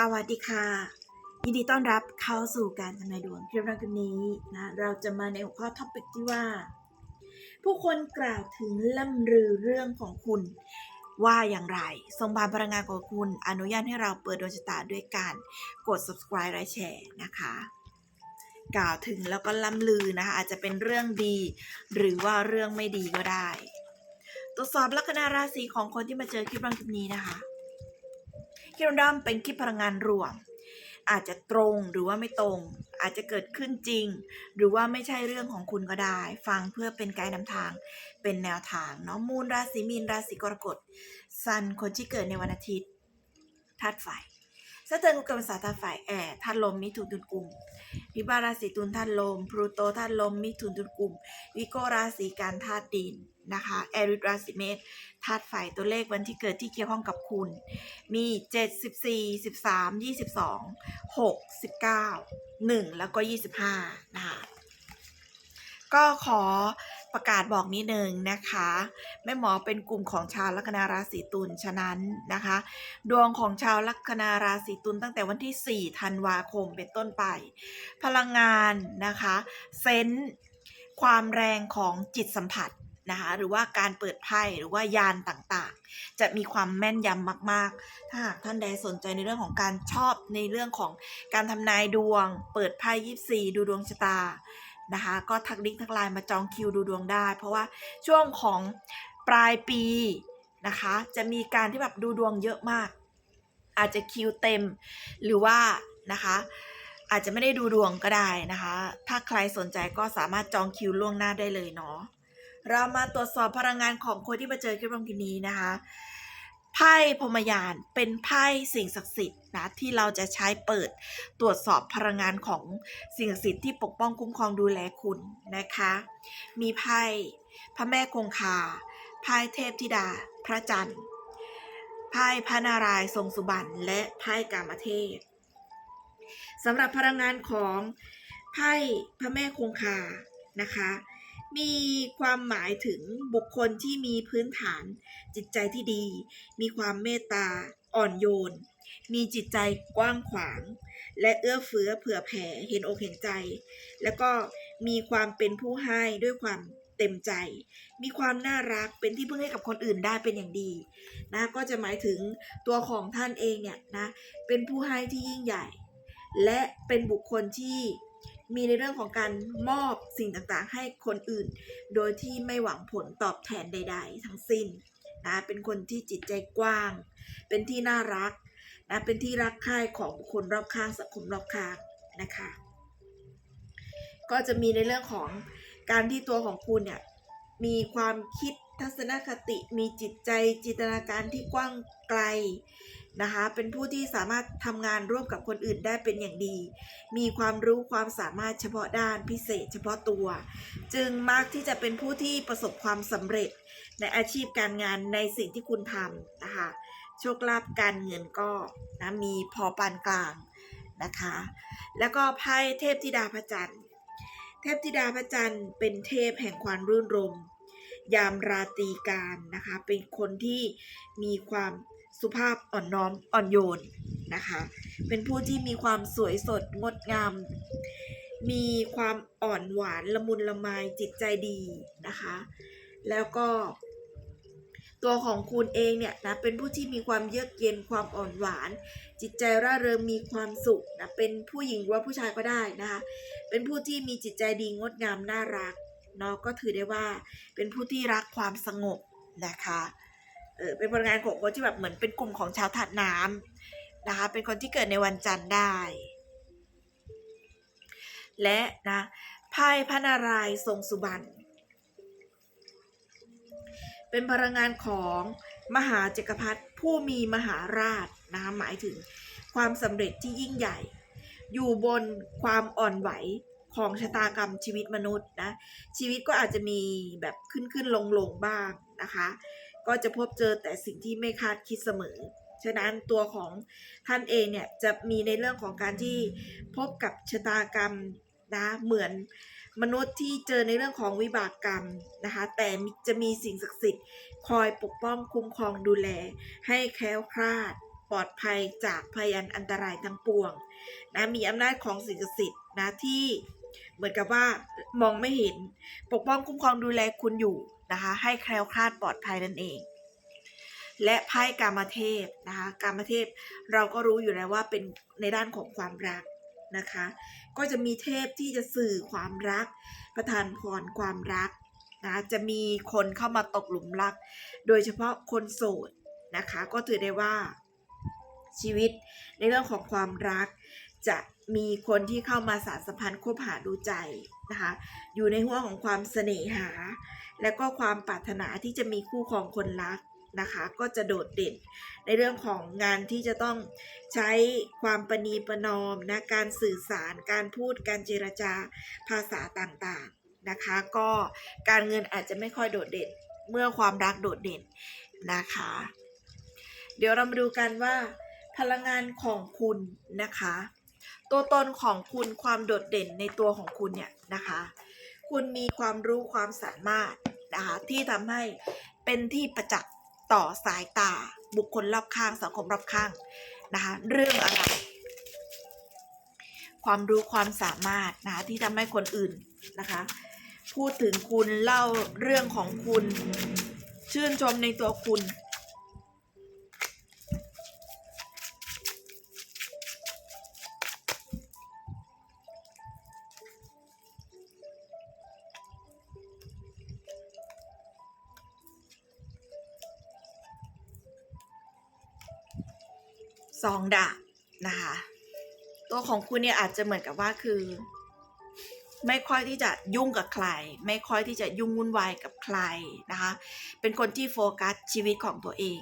สวัสดีค่ะ ยินดีต้อนรับเข้าสู่การทำนายดวงคลิปแรกนี้นะเราจะมาในหัวข้อท็อปิกที่ว่า ผู้คนกล่าวถึงล่ำลือเรื่องของคุณ ว่าอย่างไรทรงบานพลังงานของคุณ อนุญาตให้เราเปิดดวงชะตาด้วยการกด subscribe และแชร์นะคะ กล่าวถึงแล้วก็ล่ำลือนะคะ อาจจะเป็นเรื่องดี หรือว่าเรื่องไม่ดีก็ได้ ตรวจสอบลัคนาราศีของคนที่มาเจอคลิปรังคลิปนี้นะคะ คลิปดำเป็นคลิปพลังงานรวม อาจจะตรงหรือว่าไม่ตรง อาจจะเกิดขึ้นจริง หรือว่าไม่ใช่เรื่องของคุณก็ได้ ฟังเพื่อเป็นไกด์นำทาง เป็นแนวทางเนาะมูลราศีมีนราศีกรกฎซันคนที่เกิดในวันอาทิตย์ธาตุไฟสเตอร์กุกภาษาธาตุไฟแอร์ธาตุลมมิถุนตุลกุมพิบาราศีตุลธาตุลมพลูโตธาตุลมมิถุนตุลกุมวิโกราศีการธาตุดิน นะคะแอริสราศีเมษธาตุไฟตัวเลขวันที่เกิดที่เกี่ยวข้องกับคุณ มี 7 14 13 22 6 19 1 แล้วก็ 25 นะคะ ก็ขอประกาศบอกนิดนึงนะคะแม่หมอเป็นกลุ่มของชาวลัคนาราศีตุลฉะนั้นนะคะ ดวงของชาวลัคนาราศีตุลตั้งแต่วันที่ 4 ธันวาคมเป็นต้นไป พลังงานนะคะ เซนส์ความแรงของจิตสัมผัส นะคะหรือว่าการเปิดไพ่หรือว่ายานต่างๆ จะมีความแม่นยำมาก ๆ ถ้าหากท่านใดสนใจในเรื่องของการชอบในเรื่องของการทำนายดวง เปิดไพ่ยิปซีดูดวงชะตานะคะก็ทักลิงก์ทักไลน์มาจองคิวดูดวงได้ เพราะว่าช่วงของปลายปีนะคะจะมีการที่แบบดูดวงเยอะมาก อาจจะคิวเต็มหรือว่านะคะอาจจะไม่ได้ดูดวงก็ได้นะคะ ถ้าใครสนใจก็สามารถจองคิวล่วงหน้าได้เลยเนาะ เรามาตรวจสอบพลังงานของคนที่มาเจอคลิปวิดีนี้นะคะไพ่พมยานเป็นไพ่สิ่งศักดิ์สิทธิ์นะที่เราจะใช้เปิดตรวจสอบพลังงานของสิ่งศักดิ์สิทธิ์ที่ปกป้องคุ้มครองดูแลคุณนะคะ มีไพ่พระแม่คงคาไพ่เทพธิดา พระจันทร์ไพ่พระนารายณ์ทรงสุบรรณและไพ่กามเทพสำหรับพลังงานของไพ่พระแม่คงคานะคะ มีความหมายถึงบุคคลที่มีพื้นฐาน จิตใจที่ดี มีความเมตตา อ่อนโยน มีจิตใจกว้างขวาง และเอื้อเฟื้อเผื่อแผ่เห็นอกเห็นใจ แล้วก็มีความเป็นผู้ให้ด้วยความเต็มใจ มีความน่ารักเป็นที่พึ่งให้กับคนอื่นได้เป็นอย่างดีนะก็จะหมายถึงตัวของท่านเองเนี่ยนะเป็นผู้ให้ที่ยิ่งใหญ่ และเป็นบุคคลที่ มีในเรื่องของการมอบสิ่งต่างๆ ให้คนอื่น โดยที่ไม่หวังผลตอบแทนใด ๆ ทั้งสิ้นนะเป็นคนที่จิตใจกว้าง เป็นที่น่ารักนะเป็นที่รักใคร่ของบุคคลรอบข้างสังคมรอบข้างนะคะ ก็จะมีในเรื่องของการที่ตัวของคุณเนี่ยมีความคิดทัศนคติมีจิตใจจินตนาการที่กว้างไกล นะคะ เป็นผู้ที่สามารถทำงานร่วมกับคนอื่นได้เป็นอย่างดี มีความรู้ความสามารถเฉพาะด้านพิเศษเฉพาะตัว จึงมักที่จะเป็นผู้ที่ประสบความสำเร็จในอาชีพการงานในสิ่งที่คุณทำนะคะ โชคลาภการเงินก็นะมีพอปานกลางนะคะ แล้วก็ไพ่เทพธิดาพระจันทร์เทพธิดาพระจันทร์เป็นเทพแห่งความรื่นรมยามราตรีการนะคะ เป็นคนที่มีความ สุภาพอ่อนน้อมอ่อนโยนนะคะ เป็นผู้ที่มีความสวยสดงดงาม มีความอ่อนหวานละมุนละไมจิตใจดีนะคะ แล้วก็ตัวของคุณเองเนี่ยนะเป็นผู้ที่มีความเยือกเย็นความอ่อนหวาน จิตใจร่าเริงมีความสุขนะเป็นผู้หญิงหรือว่าผู้ชายก็ได้นะคะเป็นผู้ที่มีจิตใจดีงดงามน่ารักเนาะก็ถือได้ว่าเป็นผู้ที่รักความสงบนะคะ เออเป็นพลงานของคนที่แบบเหมือนเป็นกลุ่มของชาวธาตุน้ำนะคะ เป็นคนที่เกิดในวันจันทร์ได้ และนะไพ่พระนารายณ์ทรงสุบรรณเป็นพลังงานของมหาจักรพรรดิผู้มีมหาราชนะคะหมายถึงความสำเร็จที่ยิ่งใหญ่ อยู่บนความอ่อนไหวของชะตากรรมชีวิตมนุษย์นะชีวิตก็อาจจะมีแบบขึ้นขึ้นลงลงบ้างนะคะ ก็จะพบเจอแต่สิ่งที่ไม่คาดคิดเสมอ ฉะนั้นตัวของท่านเองเนี่ยจะมีในเรื่องของการที่พบกับชะตากรรมนะเหมือนมนุษย์ที่เจอในเรื่องของวิบากกรรมนะคะแต่จะมีสิ่งศักดิ์สิทธิ์คอยปกป้องคุ้มครองดูแล ให้แคล้วคลาดปลอดภัยจากพยันอันตรายทั้งปวงนะมีอำนาจของสิ่งศักดิ์สิทธิ์นะที่เหมือนกับว่ามองไม่เห็นปกป้องคุ้มครองดูแลคุณอยู่ นะคะ ให้แคล้วคลาดปลอดภัยนั่นเอง และไพ่กามเทพนะคะกามเทพเราก็รู้อยู่แล้วว่าเป็นในด้านของความรักนะคะ ก็จะมีเทพที่จะสื่อความรัก ประทานพรความรักนะจะมีคนเข้ามาตกหลุมรัก โดยเฉพาะคนโสดนะคะ ก็ถือได้ว่าชีวิตในเรื่องของความรัก จะมีคนที่เข้ามาสารสัมพันธ์คบหาดูใจนะคะ อยู่ในหัวของความเสน่หา และก็ความปรารถนาที่จะมีคู่ครองคนรักนะคะก็จะโดดเด่นในเรื่องของงานที่จะต้องใช้ความประนีประนอมนะการสื่อสารการพูดการเจรจาภาษาต่างๆนะคะ ก็การเงินอาจจะไม่ค่อยโดดเด่นเมื่อความรักโดดเด่นนะคะ เดี๋ยวเรามาดูกันว่า พลังงานของคุณนะคะ ตัวตนของคุณความโดดเด่นในตัวของคุณเนี่ยนะคะ คุณมีความรู้ความสามารถนะคะที่ทำให้เป็นที่ประจักษ์ต่อสายตา บุคคลรอบข้างสังคมรอบข้างนะคะเรื่องอะไร ความรู้ความสามารถนะคะที่ทำให้คนอื่นนะคะพูดถึงคุณเล่าเรื่องของคุณ ชื่นชมในตัวคุณ สองดาบนะคะ ตัวของคุณเนี่ยอาจจะเหมือนกับว่าคือ ไม่ค่อยที่จะยุ่งกับใคร ไม่ค่อยที่จะยุ่งวุ่นวายกับใครนะคะ เป็นคนที่โฟกัสชีวิตของตัวเอง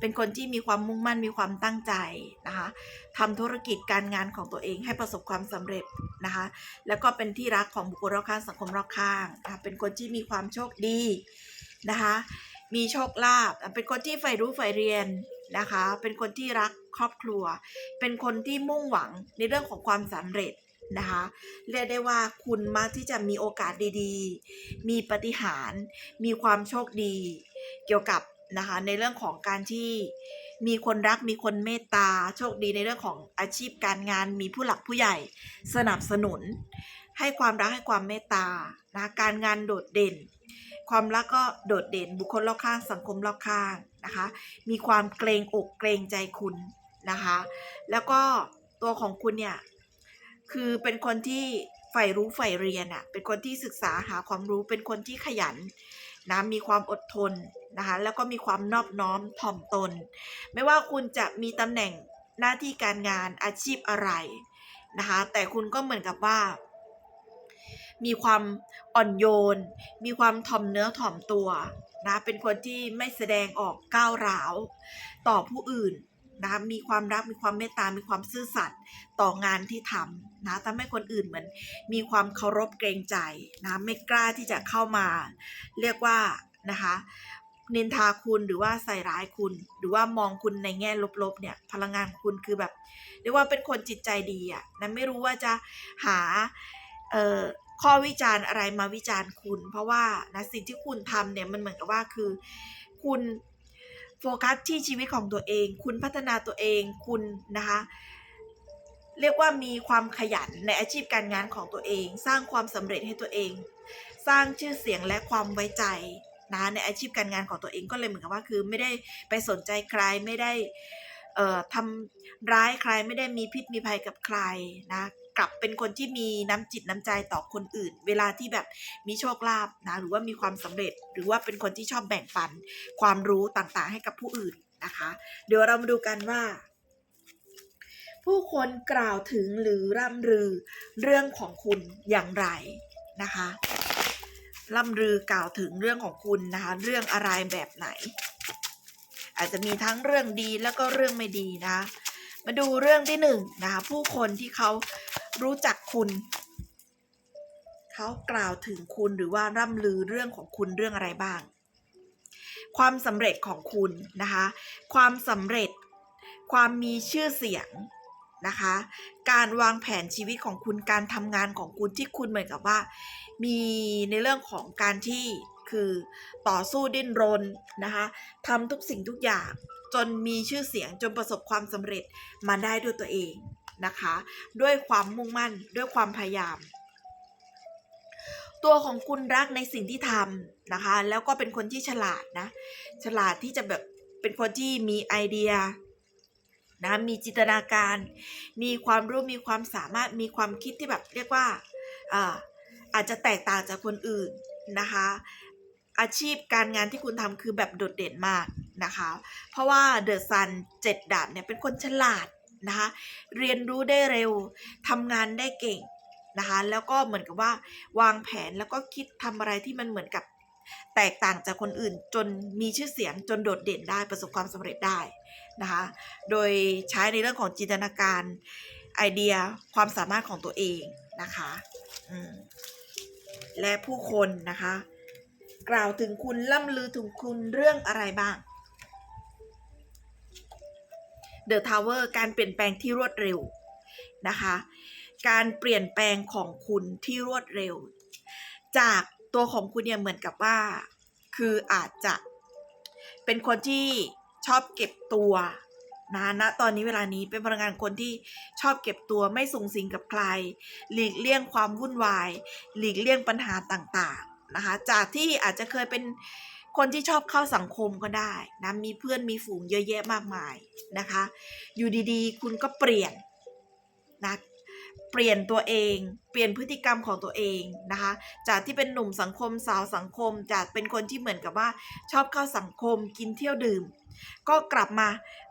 เป็นคนที่มีความมุ่งมั่นมีความตั้งใจนะคะทำธุรกิจการงานของตัวเองให้ประสบความสำเร็จนะคะ แล้วก็เป็นที่รักของบุคคลรอบข้างสังคมรอบข้างนะคะเป็นคนที่มีความโชคดีนะคะ มีโชคลาภเป็นคนที่ใฝ่รู้ใฝ่เรียนนะคะ เป็นคนที่รัก ครอบครัว เป็นคนที่มุ่งหวังในเรื่องของความสำเร็จนะคะเรียกได้ว่าคุณมักที่จะมีโอกาสดีๆ มีปฏิหาร มีความโชคดี เกี่ยวกับนะคะในเรื่องของการที่มีคนรักมีคนเมตตาโชคดีในเรื่องของอาชีพการงาน มีผู้หลักผู้ใหญ่สนับสนุน ให้ความรักให้ความเมตตานะการงานโดดเด่น ความรักก็โดดเด่นบุคคลรอบข้างสังคมรอบข้างนะคะ มีความเกรงอกเกรงใจคุณ นะคะ แล้วก็ตัวของคุณเนี่ย คือเป็นคนที่ใฝ่รู้ใฝ่เรียนอะ่ะ เป็นคนที่ศึกษาหาความรู้ เป็นคนที่ขยันนะมีความอดทนนะคะ แล้วก็มีความนอบน้อมถ่อมตน ไม่ว่าคุณจะมีตำแหน่งหน้าที่การงานอาชีพอะไรนะคะ แต่คุณก็เหมือนกับว่า มีความอ่อนโยน มีความถ่อมเนื้อถ่อมตัวนะ เป็นคนที่ไม่แสดงออกก้าวร้าว ต่อผู้อื่น นะมีความรักมีความเมตตา มีความซื่อสัตย์ต่องานที่ทำนะทำให้คนอื่นเหมือน มีความเคารพเกรงใจนะไม่กล้าที่จะเข้ามา เรียกว่านะคะนินทาคุณหรือว่าใส่ร้ายคุณ หรือว่ามองคุณในแง่ลบๆเนี่ยพลังงานคุณคือแบบเรียกว่าเป็นคนจิตใจดีอะ่ะนะไม่รู้ว่าจะหาข้อวิจารณ์อะไรมาวิจารณ์คุณ เพราะว่านะสิ่งที่คุณทำเนี่ยมันเหมือนกับว่าคือ คุณ โฟกัสที่ชีวิตของตัวเอง คุณพัฒนาตัวเองคุณนะคะ เรียกว่ามีความขยันในอาชีพการงานของตัวเอง สร้างความสำเร็จให้ตัวเอง สร้างชื่อเสียงและความไว้ใจนะในอาชีพการงานของตัวเองก็เลยเหมือนกับว่าคือไม่ได้ไปสนใจใครไม่ได้ทำร้ายใครไม่ได้มีพิษมีภัยกับใครนะ กลับเป็นคนที่มีน้ำจิตน้ำใจต่อคนอื่น เวลาที่แบบมีโชคลาภนะหรือว่ามีความสำเร็จ หรือว่าเป็นคนที่ชอบแบ่งปัน ความรู้ต่างๆ ให้กับผู้อื่นนะคะ เดี๋ยวเรามาดูกันว่า ผู้คนกล่าวถึงหรือร่ำลือเรื่องของคุณอย่างไรนะคะร่ำลือกล่าวถึงเรื่องของคุณนะคะเรื่องอะไรแบบไหน อาจจะมีทั้งเรื่องดีแล้วก็เรื่องไม่ดีนะมาดูเรื่องที่หนึ่งนะคะผู้คนที่เขา รู้จักคุณ เขากล่าวถึงคุณหรือว่าร่ำลือเรื่องของคุณเรื่องอะไรบ้าง ความสำเร็จของคุณนะคะ ความสำเร็จ ความมีชื่อเสียงนะคะ การวางแผนชีวิตของคุณการทำงานของคุณที่คุณเหมือนกับว่า มีในเรื่องของการที่คือต่อสู้ดิ้นรนนะคะทำทุกสิ่งทุกอย่างจนมีชื่อเสียงจนประสบความสำเร็จมาได้ด้วยตัวเอง นะคะ ด้วยความมุ่งมั่นด้วยความพยายาม ตัวของคุณรักในสิ่งที่ทำนะคะ แล้วก็เป็นคนที่ฉลาดนะ ฉลาดที่จะแบบเป็นคนที่มีไอเดียนะมีจินตนาการ มีความรู้ มีความสามารถ มีความคิดที่แบบเรียกว่าอาอาจจะแตกต่างจากคนอื่นนะคะ อาชีพการงานที่คุณทำคือแบบโดดเด่นมากนะคะ เพราะว่าเดอะซันเจ็ดดาบเนี่ยเป็นคนฉลาด นะคะเรียนรู้ได้เร็วทำงานได้เก่งนะคะแล้วก็เหมือนกับว่าวางแผนแล้วก็คิดทำอะไรที่มันเหมือนกับแตกต่างจากคนอื่นจนมีชื่อเสียงจนโดดเด่นได้ประสบความสำเร็จได้นะคะโดยใช้ในเรื่องของจินตนาการไอเดียความสามารถของตัวเองนะคะและผู้คนนะคะ กล่าวถึงคุณล่ำลือถึงคุณเรื่องอะไรบ้าง The Tower การเปลี่ยนแปลงที่รวดเร็วนะคะ การเปลี่ยนแปลงของคุณที่รวดเร็ว จากตัวของคุณเนี่ยเหมือนกับว่า คืออาจจะเป็นคนที่ชอบเก็บตัวนะณตอนนี้เวลานี้เป็นพลังงานคนที่ชอบเก็บตัวไม่สูงสิงกับใคร หลีกเลี่ยงความวุ่นวาย หลีกเลี่ยงปัญหาต่างๆนะคะ จากที่อาจจะเคยเป็น คนที่ชอบเข้าสังคมก็ได้นะมีเพื่อนมีฝูงเยอะแยะมากมายนะคะ อยู่ดีๆ คุณก็เปลี่ยนนะเปลี่ยนตัวเอง เปลี่ยนพฤติกรรมของตัวเองนะคะ จากที่เป็นหนุ่มสังคมสาวสังคม จากเป็นคนที่เหมือนกับว่าชอบเข้าสังคมกินเที่ยวดื่ม ก็กลับมา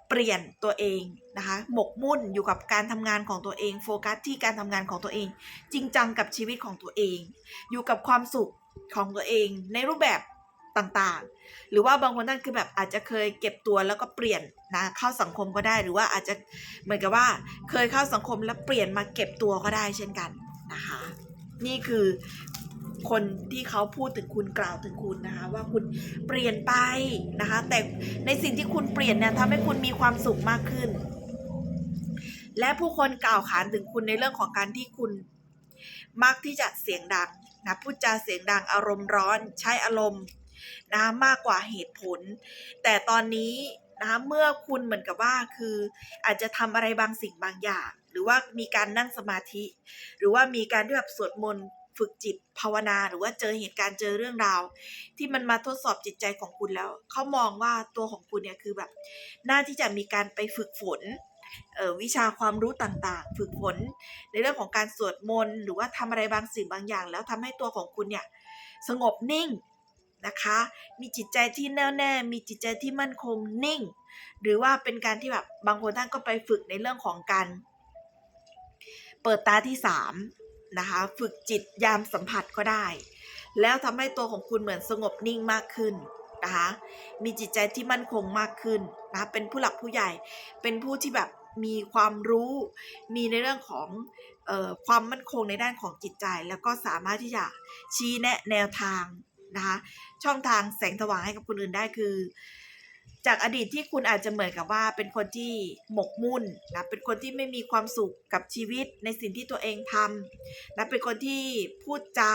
เปลี่ยนตัวเองนะคะ หมกมุ่นอยู่กับการทำงานของตัวเอง โฟกัสที่การทำงานของตัวเอง จริงจังกับชีวิตของตัวเอง อยู่กับความสุขของตัวเอง ในรูปแบบ ต่างๆ หรือว่าบางคนท่นคือแบบอาจจะเคยเก็บตัวแล้วก็เปลี่ยนนะเข้าสังคมก็ได้ หรือว่าอาจจะเหมือนกับว่าเคยเข้าสังคมแล้วเปลี่ยนมาเก็บตัวก็ได้เช่นกันนะคะ นี่คือคนที่เขาพูดถึงคุณกล่าวถึงคุณนะคะ ว่าคุณเปลี่ยนไปนะคะ แต่ในสิ่งที่คุณเปลี่ยนเนี่ยทำให้คุณมีความสุขมากขึ้น และผู้คนกล่าวขานถึงคุณในเรื่องของการที่คุณมักที่จะเสียงดังนะพูดจาเสียงดังอารมณ์ร้อน ใช้อารมณ์ นะมากกว่าเหตุผล แต่ตอนนี้นะเมื่อคุณเหมือนกับว่าคืออาจจะทำอะไรบางสิ่งบางอย่าง หรือว่ามีการนั่งสมาธิ หรือว่ามีการที่แบบสวดมนต์ฝึกจิตภาวนาหรือว่าเจอเหตุการณ์เจอเรื่องราว ที่มันมาทดสอบจิตใจของคุณแล้ว เขามองว่าตัวของคุณเนี่ยคือแบบน่าที่จะมีการไปฝึกฝนวิชาความรู้ต่างๆ ฝึกฝนในเรื่องของการสวดมนต์หรือว่าทำอะไรบางสิ่งบางอย่าง แล้วทำให้ตัวของคุณเนี่ยสงบนิ่ง นะคะ มีจิตใจที่แน่วแน่ มีจิตใจที่มั่นคงนิ่ง หรือว่าเป็นการที่แบบบางคนท่านก็ไปฝึกในเรื่องของการเปิดตาที่สามนะคะ ฝึกจิตยามสัมผัสก็ได้ แล้วทำให้ตัวของคุณเหมือนสงบนิ่งมากขึ้นนะคะมีจิตใจที่มั่นคงมากขึ้นนะเป็นผู้หลักผู้ใหญ่ เป็นผู้ที่แบบมีความรู้ มีในเรื่องของออความมั่นคงในด้านของจิตใจ แล้วก็สามารถที่จะชี้แนะแนวทาง นะคะ ช่องทางแสงสว่างให้กับคนอื่นได้คือ จากอดีตที่คุณอาจจะเหมือนกับว่าเป็นคนที่หมกมุ่นนะเป็นคนที่ไม่มีความสุขกับชีวิตในสิ่งที่ตัวเองทำนะเป็นคนที่พูดจา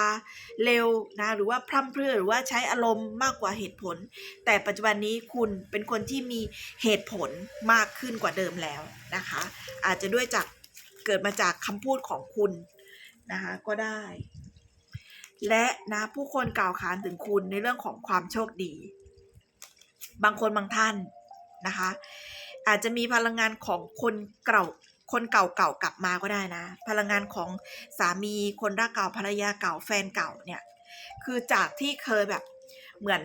เร็วนะหรือว่าพร่ำเพรื่อหรือว่าใช้อารมณ์มากกว่าเหตุผล แต่ปัจจุบันนี้คุณเป็นคนที่มีเหตุผลมากขึ้นกว่าเดิมแล้วนะคะ อาจจะด้วยจากเกิดมาจากคำพูดของคุณนะคะก็ได้ และนะผู้คนกล่าวขานถึงคุณในเรื่องของความโชคดี บางคนบางท่านนะคะ อาจจะมีพลังงานของคนเก่าคนเก่าๆกลับมาก็ได้นะ พลังงานของสามีคนรักเก่าภรรยาเก่าแฟนเก่าเนี่ยคือจากที่เคยแบบเหมือน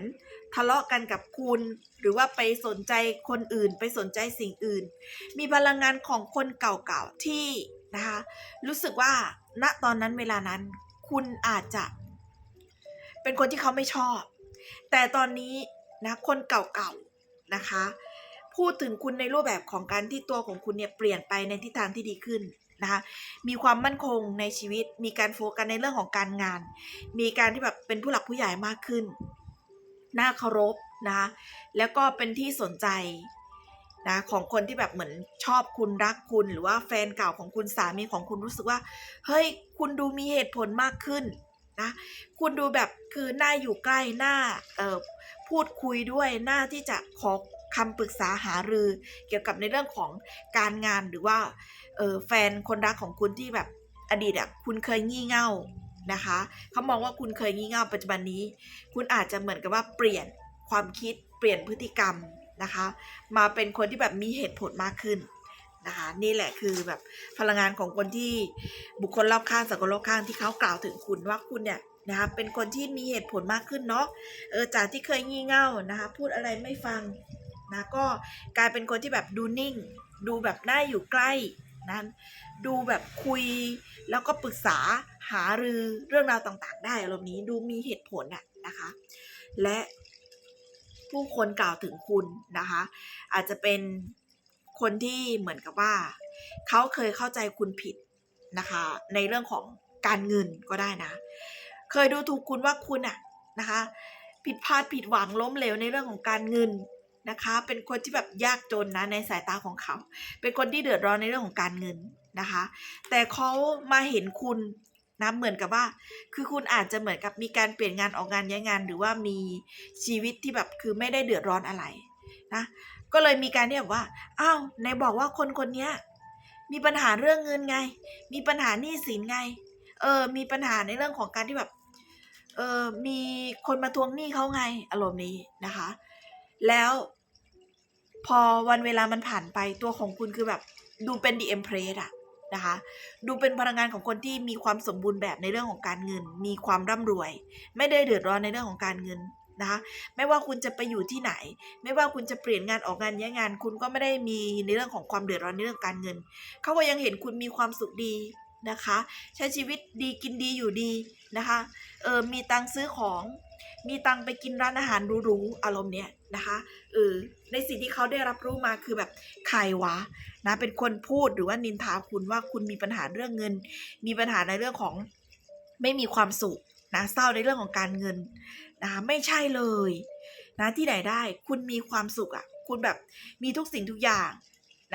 ทะเลาะกันกับคุณ หรือว่าไปสนใจคนอื่นไปสนใจสิ่งอื่น มีพลังงานของคนเก่าๆที่นะคะรู้สึกว่าณตอนนั้นเวลานั้นคุณอาจจะ เป็นคนที่เขาไม่ชอบ แต่ตอนนี้นะคนเก่าๆนะคะ พูดถึงคุณในรูปแบบของการที่ตัวของคุณเนี่ยเปลี่ยนไปในทิศทางที่ดีขึ้นนะคะมีความมั่นคงในชีวิต มีการโฟกัสในเรื่องของการงาน มีการที่แบบเป็นผู้หลักผู้ใหญ่มากขึ้น น่าเคารพนะคะแล้วก็เป็นที่สนใจนะของคนที่แบบเหมือนชอบคุณรักคุณหรือว่าแฟนเก่าของคุณสามีของคุณรู้สึกว่า เฮ้ย คุณดูมีเหตุผลมากขึ้น นะคุณดูแบบคือหน้าอยู่ใกล้หน้าพูดคุยด้วยหน้าที่จะขอคำปรึกษาหารือ เกี่ยวกับในเรื่องของการงานหรือว่าแฟนคนรักของคุณที่แบบอดีตอะคุณเคยงี่เง่านะคะเขามองว่าคุณเคยงี่เง่าปัจจุบันนี้ คุณอาจจะเหมือนกับว่าเปลี่ยนความคิดเปลี่ยนพฤติกรรมนะคะ มาเป็นคนที่แบบมีเหตุผลมากขึ้น นะคะนี่แหละคือแบบพลังงานของคนที่บุคคลรอบข้างสังคมรอบข้างที่เขากล่าวถึงคุณว่าคุณเนี่ยนะคะเป็นคนที่มีเหตุผลมากขึ้นเนาะเออจากที่เคยงี่เง่านะคะพูดอะไรไม่ฟังนะก็กลายเป็นคนที่แบบดูนิ่ง ดูแบบน่าอยู่ใกล้นั้นดูแบบคุยแล้วก็ปรึกษาหารือเรื่องราวต่างๆ ได้อารมณ์นี้ดูมีเหตุผลอะนะคะ และผู้คนกล่าวถึงคุณนะคะ อาจจะเป็น คนที่เหมือนกับว่า เขาเคยเข้าใจคุณผิดนะคะ ในเรื่องของการเงินก็ได้นะ เคยดูถูกคุณว่าคุณอะนะคะ ผิดพลาดผิดหวังล้มเหลวในเรื่องของการเงินนะคะ เป็นคนที่แบบยากจนนะในสายตาของเขา เป็นคนที่เดือดร้อนในเรื่องของการเงินนะคะ แต่เขามาเห็นคุณนะเหมือนกับว่า คือคุณอาจจะเหมือนกับมีการเปลี่ยนงานออกงานย้ายงาน หรือว่ามีชีวิตที่แบบคือไม่ได้เดือดร้อนอะไรนะ ก็เลยมีการที่แบบว่าอ้าวไหนบอกว่าคนคนนี้มีปัญหาเรื่องเงินไง มีปัญหาหนี้สินไง เออ มีปัญหาในเรื่องของการที่แบบ เออ มีคนมาทวงหนี้เขาไง อารมณ์นี้นะคะ แล้ว พอวันเวลามันผ่านไปตัวของคุณคือแบบ ดูเป็นดีเอ็มเพรสอะนะคะ ดูเป็นพลังงานของคนที่มีความสมบูรณ์แบบในเรื่องของการเงิน มีความร่ำรวย ไม่ได้เดือดร้อนในเรื่องของการเงิน นะคะไม่ว่าคุณจะไปอยู่ที่ไหน ไม่ว่าคุณจะเปลี่ยนงานออกงานย้ายงาน คุณก็ไม่ได้มีในเรื่องของความเดือดร้อนในเรื่องการเงิน เขาก็ยังเห็นคุณมีความสุขดีนะคะ ใช้ชีวิตดีกินดีอยู่ดีนะคะเออมีตังซื้อของมีตังไปกินร้านอาหารหรูๆอารมณ์เนี้ยนะคะเออในสิ่งที่เขาได้รับรู้มาคือแบบใครวะนะเป็นคนพูดหรือว่านินทาคุณว่าคุณมีปัญหาเรื่องเงิน มีปัญหาในเรื่องของไม่มีความสุขนะเศร้าในเรื่องของการเงิน นะไม่ใช่เลยนะที่ไหนได้คุณมีความสุขอะ่ะ คุณแบบมีทุกสิ่งทุกอย่าง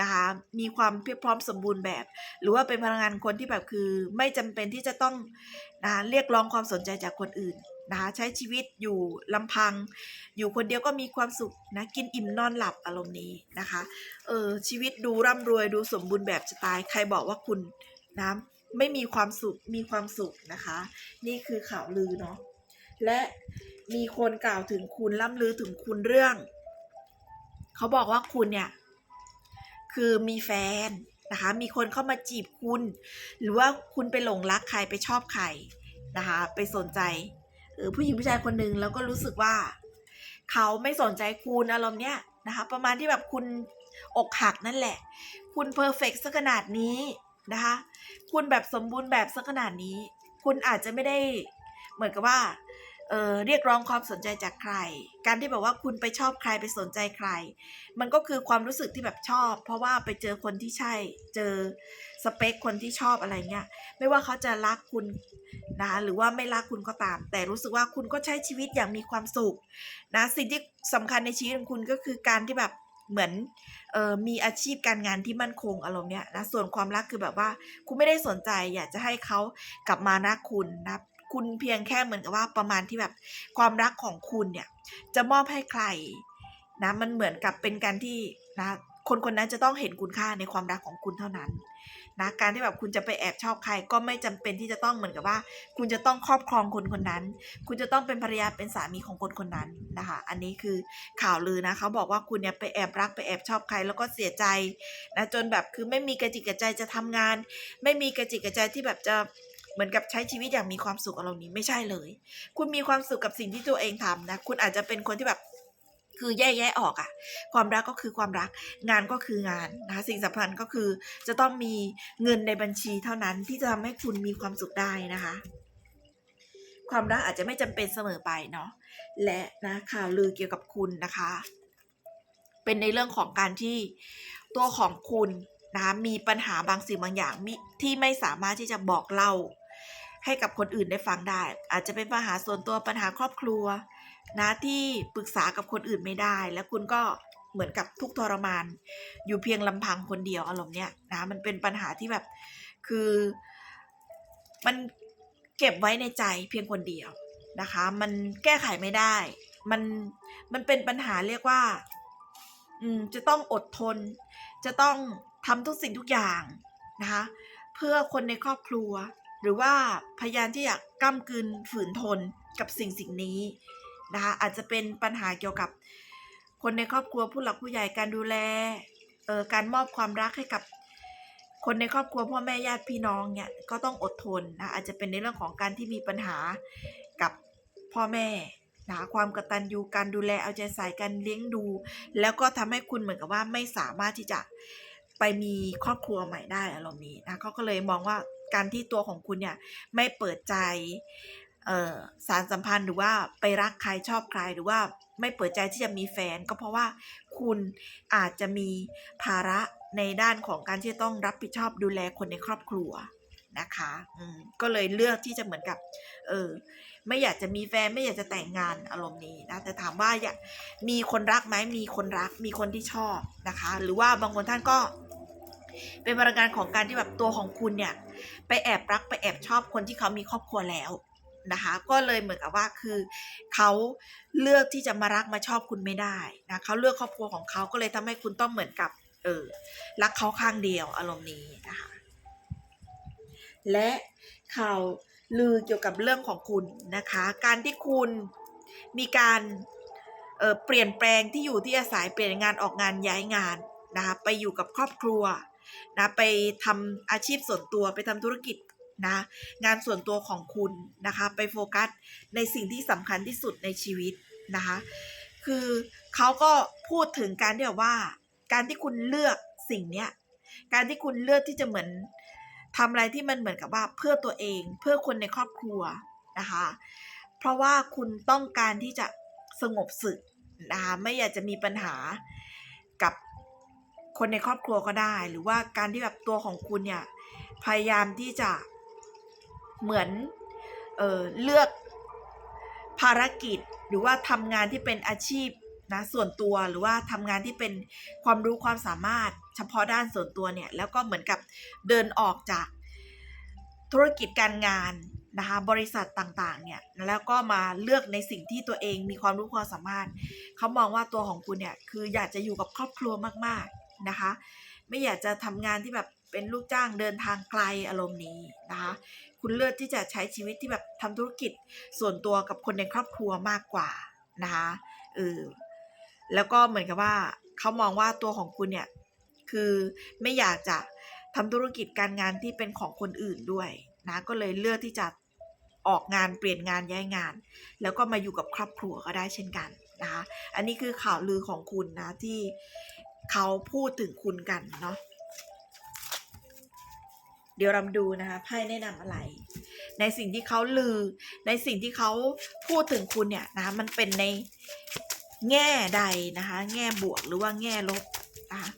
นะคะมีความเพียบพร้อมสมบูรณ์แบบ หรือว่าเป็นพลังงานคนที่แบบคือ ไม่จำเป็นที่จะต้องนะเรียกร้องความสนใจจากคนอื่นนะคะใช้ชีวิตอยู่ลำพัง อยู่คนเดียวก็มีความสุขนะกินอิ่มนอนหลับอารมณ์นี้นะคะเออชีวิตดูร่ำรวยดูสมบูรณ์แบบจะตายใครบอกว่าคุณนะไม่มีความสุขมีความสุขนะคะ นี่คือข่าวลือเนาะและ มีคนกล่าวถึงคุณล่ำลือถึงคุณเรื่อง เขาบอกว่าคุณเนี่ย คือมีแฟนนะคะ มีคนเข้ามาจีบคุณ หรือว่าคุณไปหลงรักใครไปชอบใครนะคะ ไปสนใจเออผู้หญิงผู้ชายคนหนึ่งแล้วก็รู้สึกว่า เขาไม่สนใจคุณอารมณ์เนี้ยนะคะ ประมาณที่แบบคุณอกหักนั่นแหละ คุณเพอร์เฟกต์สักขนาดนี้นะคะ คุณแบบสมบูรณ์แบบสักขนาดนี้ คุณอาจจะไม่ได้เหมือนกับว่า เเรียกร้องความสนใจจากใคร การที่แบบว่าคุณไปชอบใครไปสนใจใคร มันก็คือความรู้สึกที่แบบชอบ เพราะว่าไปเจอคนที่ใช่ เจอสเปคคนที่ชอบอะไรเงี้ย ไม่ว่าเขาจะรักคุณนะคะหรือว่าไม่รักคุณก็ตาม แต่รู้สึกว่าคุณก็ใช้ชีวิตอย่างมีความสุขนะ สิ่งที่สำคัญในชีวิตของคุณก็คือการที่แบบเหมือนออมีอาชีพการงานที่มั่นคงอารมณ์เนี้ยนะส่วนความรักคือแบบว่า คุณไม่ได้สนใจ อยากจะให้เขากลับมารักคุณนะ คุณเพียงแค่เหมือนกับว่าประมาณที่แบบความรักของคุณเนี่ย จะมอบให้ใครนะมันเหมือนกับเป็นการที่นะคนคนนั้นจะต้องเห็นคุณค่าในความรักของคุณเท่านั้นนะการที่แบบคุณจะไปแอบชอบใครก็ไม่จำเป็นที่จะต้องเหมือนกับว่า คุณจะต้องครอบครองคนคนนั้น คุณจะต้องเป็นภรรยาเป็นสามีของคนคนนั้นนะคะ อันนี้คือข่าวลือนะเขาบอกว่าคุณเนี่ยไปแอบรักไปแอบชอบใครแล้วก็เสียใจนะจนแบบคือไม่มีกระจิกกระใจจะทำงาน ไม่มีกระจิกกระใจที่แบบจะ เหมือนกับใช้ชีวิตอย่างมีความสุขอารมณ์นี้ไม่ใช่เลย คุณมีความสุขกับสิ่งที่ตัวเองทำนะ คุณอาจจะเป็นคนที่แบบคือแยกแยะออกอะความรักก็คือความรัก งานก็คืองานนะคะสิ่งสำคัญก็คือจะต้องมีเงินในบัญชีเท่านั้นที่จะทำให้คุณมีความสุขได้นะคะ ความรักอาจจะไม่จำเป็นเสมอไปเนาะและนะข่าวลือเกี่ยวกับคุณนะคะ เป็นในเรื่องของการที่ตัวของคุณนะคะมีปัญหาบางสิ่งบางอย่างที่ไม่สามารถที่จะบอกเล่า ให้กับคนอื่นได้ฟังได้ อาจจะเป็นปัญหาส่วนตัวปัญหาครอบครัว นะที่ปรึกษากับคนอื่นไม่ได้ แล้วคุณก็เหมือนกับทุกทรมาน อยู่เพียงลำพังคนเดียวอารมณ์เนี้ยนะมันเป็นปัญหาที่แบบคือมันเก็บไว้ในใจเพียงคนเดียวนะคะ มันแก้ไขไม่ได้ มันมันเป็นปัญหาเรียกว่าอืมจะต้องอดทน จะต้องทำทุกสิ่งทุกอย่างนะคะ เพื่อคนในครอบครัว รือว่าพยายามที่อยากก้ามกืนฝืนทนกับสิ่งสิ่งนี้นะคะอาจจะเป็นปัญหาเกี่ยวกับคนในครอบครัวผู้หลักผู้ใหญ่การดูแลเอ่อการมอบความรักให้กับคนในครอบครัวพ่อแม่ญาติพี่น้องเนี่ยก็ต้องอดทนนะอาจจะเป็นในเรื่องของการที่มีปัญหากับพ่อแม่นะความกตัญญูการดูแลเอาใจใส่การเลี้ยงดู แล้วก็ทำให้คุณเหมือนกับว่าไม่สามารถที่จะไปมีครอบครัวใหม่ได้อารมณ์นี้นะเขาก็เลยมองว่า การที่ตัวของคุณเนี่ยไม่เปิดใจสารสัมพันธ์หรือว่าไปรักใครชอบใครหรือว่าไม่เปิดใจที่จะมีแฟน ก็เพราะว่าคุณอาจจะมีภาระในด้านของการที่ต้องรับผิดชอบดูแลคนในครอบครัวนะคะก็เลยเลือกที่จะเหมือนกับเออไม่อยากจะมีแฟนไม่อยากจะแต่งงานอารมณ์นี้นะแต่ถามว่าอยากมีคนรักไหมมีคนรักมีคนที่ชอบนะคะ หรือว่าบางคนท่านก็ เป็นพลังงานของการที่แบบตัวของคุณเนี่ย ไปแอบรักไปแอบชอบคนที่เขามีครอบครัวแล้วนะคะก็เลยเหมือนกับว่าคือเขาเลือกที่จะมารักมาชอบคุณไม่ได้นะเขาเลือกครอบครัวของเขาก็เลยทำให้คุณต้องเหมือนกับเออรักเขาข้างเดียวอารมณ์นี้นะคะและข่าวลือเกี่ยวกับเรื่องของคุณนะคะ การที่คุณมีการเเปลี่ยนแปลงที่อยู่ที่อาศัยเปลี่ยนงานออกงานย้ายงานนะคะไปอยู่กับครอบครัว นะไปทำอาชีพส่วนตัวไปทำธุรกิจนะงานส่วนตัวของคุณนะคะไปโฟกัสในสิ่งที่สำคัญที่สุดในชีวิตนะคะคือเขาก็พูดถึงการที่แบบว่า การที่คุณเลือกสิ่งเนี้ยการที่คุณเลือกที่จะเหมือนทำอะไรที่มันเหมือนกับว่าเพื่อตัวเองเพื่อคนในครอบครัวนะคะเพราะว่าคุณต้องการที่จะสงบศึกนะคะไม่อยากจะมีปัญหา คนในครอบครัวก็ได้ หรือว่าการที่แบบตัวของคุณเนี่ย พยายามที่จะเหมือนเออเลือกภารกิจหรือว่าทำงานที่เป็นอาชีพนะส่วนตัวหรือว่าทำงานที่เป็นความรู้ความสามารถเฉพาะด้านส่วนตัวเนี่ยแล้วก็เหมือนกับเดินออกจากธุรกิจการงานนะคะบริษัทต่างๆเนี่ยแล้วก็มาเลือกในสิ่งที่ตัวเองมีความรู้ความสามารถ เขามองว่าตัวของคุณเนี่ยคืออยากจะอยู่กับครอบครัวมากๆ นะคะ ไม่อยากจะทำงานที่แบบเป็นลูกจ้างเดินทางไกลอารมณ์นี้นะคะ คุณเลือกที่จะใช้ชีวิตที่แบบทำธุรกิจส่วนตัวกับคนในครอบครัวมากกว่านะคะเออแล้วก็เหมือนกับว่าเขามองว่าตัวของคุณเนี่ยคือไม่อยากจะทำธุรกิจการงานที่เป็นของคนอื่นด้วยนะก็เลยเลือกที่จะออกงานเปลี่ยนงานย้ายงาน แล้วก็มาอยู่กับครอบครัวก็ได้เช่นกันนะคะอันนี้คือข่าวลือของคุณนะที่ เขาพูดถึงคุณกันเนาะเดี๋ยวเราดูนะคะไพ่แนะนำอะไร ในสิ่งที่เขาลือ ในสิ่งที่เขาพูดถึงคุณเนี่ยนะะมันเป็นในแง่ใดนะคะ แง่บวกหรือว่าแง่ลบนะคะ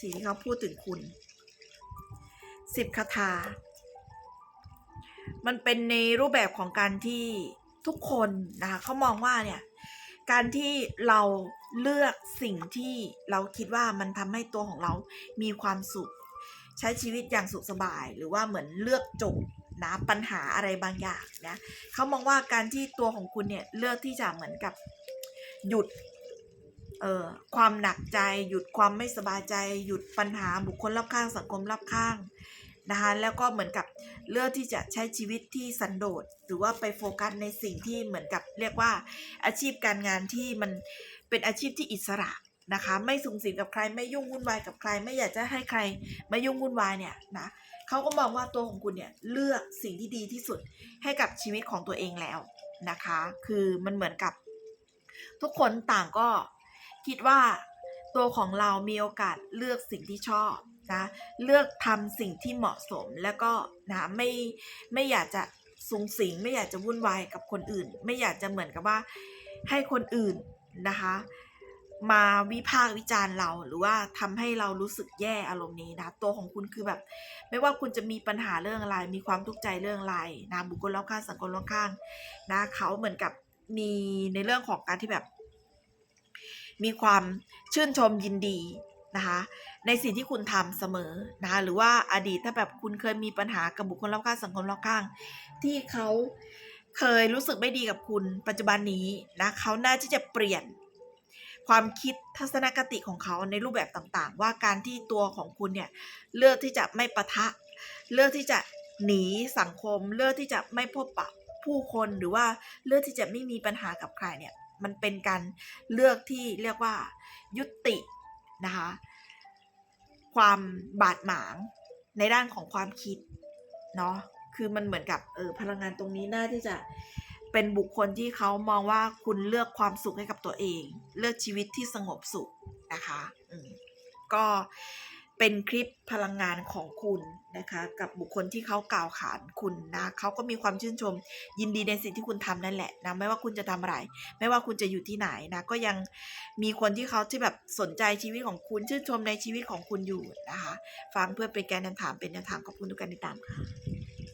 สิ่งที่เขาพูดถึงคุณสิบคาถา มันเป็นในรูปแบบของการที่ทุกคนนะคะเขามองว่าเนี่ย การที่เราเลือกสิ่งที่เราคิดว่ามันทำให้ตัวของเรามีความสุข ใช้ชีวิตอย่างสุขสบาย หรือว่าเหมือนเลือกจบนะปัญหาอะไรบางอย่างนะเขามองว่าการที่ตัวของคุณเนี่ยเลือกที่จะเหมือนกับหยุดเอ่อความหนักใจ หยุดความไม่สบายใจ หยุดปัญหาบุคคลรอบข้างสังคมรอบข้างนะคะแล้วก็เหมือนกับ เลือกที่จะใช้ชีวิตที่สันโดษหรือว่าไปโฟกัสในสิ่งที่เหมือนกับเรียกว่าอาชีพการงานที่มันเป็นอาชีพที่อิสระนะคะไม่สูงสิงกับใครไม่ยุ่งวุ่นวายกับใคร ไม่อยากจะให้ใครมายุ่งวุ่นวายเนี่ยนะเขาก็มองว่าตัวของคุณเนี่ยเลือกสิ่งที่ดีที่สุดให้กับชีวิตของตัวเองแล้วนะคะ คือมันเหมือนกับ ทุกคนต่างก็คิดว่าตัวของเรามีโอกาสเลือกสิ่งที่ชอบ นะเลือกทำสิ่งที่เหมาะสมแล้วก็นะไม่ไม่อยากจะสูงสิงไม่อยากจะวุ่นวายกับคนอื่น ไม่อยากจะเหมือนกับว่าให้คนอื่นนะคะมาวิพากษ์วิจารณ์เราหรือว่าทำให้เรารู้สึกแย่อารมณ์นี้นะตัวของคุณคือแบบ ไม่ว่าคุณจะมีปัญหาเรื่องอะไร มีความทุกข์ใจเรื่องอะไรนะบุคคลรอบข้างสังคมรอบข้างนะเขาเหมือนกับมีในเรื่องของการที่แบบ มีความชื่นชมยินดี นะคะในสิ่งที่คุณทำเสมอนะคะหรือว่าอดีตถ้าแบบคุณเคยมีปัญหากับบุคคลรอบข้างสังคมรอบข้าง ที่เขาเคยรู้สึกไม่ดีกับคุณปัจจุบันนี้นะเขาน่าที่จะเปลี่ยนความคิดทัศนคติของเขาในรูปแบบต่างๆ ว่าการที่ตัวของคุณเนี่ยเลือกที่จะไม่ปะทะ เลือกที่จะหนีสังคม เลือกที่จะไม่พบปะผู้คนหรือว่าเลือกที่จะไม่มีปัญหากับใครเนี่ยมันเป็นการเลือกที่เรียกว่ายุติ นะคะ ความบาดหมางในด้านของความคิดเนาะคือมันเหมือนกับเออพลังงานตรงนี้น่าที่จะเป็นบุคคลที่เขามองว่าคุณเลือกความสุขให้กับตัวเอง เลือกชีวิตที่สงบสุขนะคะก็ เป็นคลิปพลังงานของคุณนะคะ กับบุคคลที่เขากล่าวขานคุณนะเขาก็มีความชื่นชม ยินดีในสิ่งที่คุณทำนั่นแหละนะไม่ว่าคุณจะทำอะไร ไม่ว่าคุณจะอยู่ที่ไหนนะก็ยังมีคนที่เขาที่แบบสนใจชีวิตของคุณชื่นชมในชีวิตของคุณอยู่นะคะ ฟังเพื่อเป็นการแนวถามเป็นแนวทางขอบคุณทุกการติดตามค่ะ